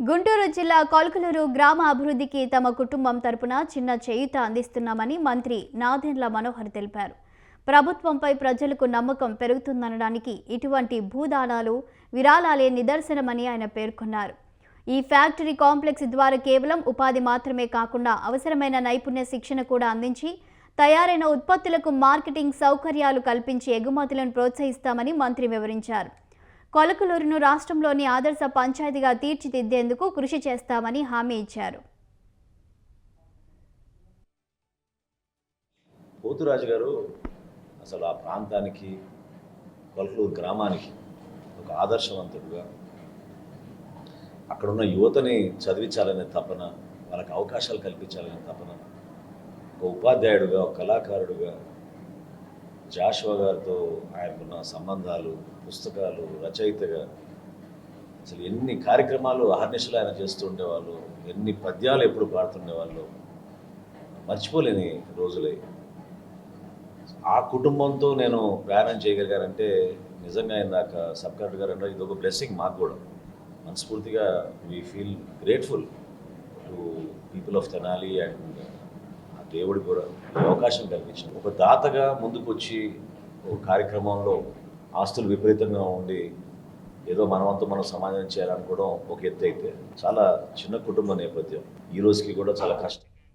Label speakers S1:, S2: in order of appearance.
S1: గుంటూరు జిల్లా కొల్కలూరు గ్రామ అభివృద్ధికి తమ కుటుంబం తరపున చిన్న చేయూత అందిస్తున్నామని మంత్రి నాదెండ్ల మనోహర్ తెలిపారు. ప్రభుత్వంపై ప్రజలకు నమ్మకం పెరుగుతుందనడానికి ఇటువంటి భూదానాలు విరాళాలే నిదర్శనమని ఆయన పేర్కొన్నారు. ఈ ఫ్యాక్టరీ కాంప్లెక్స్ ద్వారా కేవలం ఉపాధి మాత్రమే కాకుండా అవసరమైన నైపుణ్య శిక్షణ కూడా అందించి తయారైన ఉత్పత్తులకు మార్కెటింగ్ సౌకర్యాలు కల్పించి ఎగుమతులను ప్రోత్సహిస్తామని మంత్రి వివరించారు. కొలకలూరును రాష్ట్రంలోని ఆదర్శ పంచాయతీగా తీర్చిదిద్దేందుకు కృషి చేస్తామని హామీ ఇచ్చారు.
S2: పోతురాజు గారు అసలు ఆ ప్రాంతానికి కొలకలూరు గ్రామానికి ఒక ఆదర్శవంతుడుగా అక్కడున్న యువతని చదివించాలనే తపన వాళ్ళకి అవకాశాలు కల్పించాలనే తపన ఒక ఉపాధ్యాయుడుగా ఒక కళాకారుడుగా జాషువా గారితో ఆయనకున్న సంబంధాలు పుస్తకాలు రచయితగా అసలు ఎన్ని కార్యక్రమాలు అహర్నిశలు ఆయన చేస్తూ ఉండేవాళ్ళు ఎన్ని పద్యాలు ఎప్పుడు పాడుతుండేవాళ్ళు మర్చిపోలేని రోజులే. ఆ కుటుంబంతో నేను ప్రయాణం చేయగలిగారంటే నిజంగా ఇందాక సబ్ కలెక్టర్ గారు అన్నారు ఇది ఒక బ్లెస్సింగ్ మాకు కూడా. మనస్ఫూర్తిగా we feel grateful to people of Tenali and దేవుడి కూడా అవకాశం కల్పించింది ఒక దాతగా ముందుకొచ్చి ఒక కార్యక్రమంలో ఆస్తులు విపరీతంగా ఉండి ఏదో మనవంతు మనం సమాజం చేయాలనుకోవడం ఒక ఎత్తు అయితే చాలా చిన్న కుటుంబ నేపథ్యం. ఈ రోజుకి కూడా చాలా కష్టం.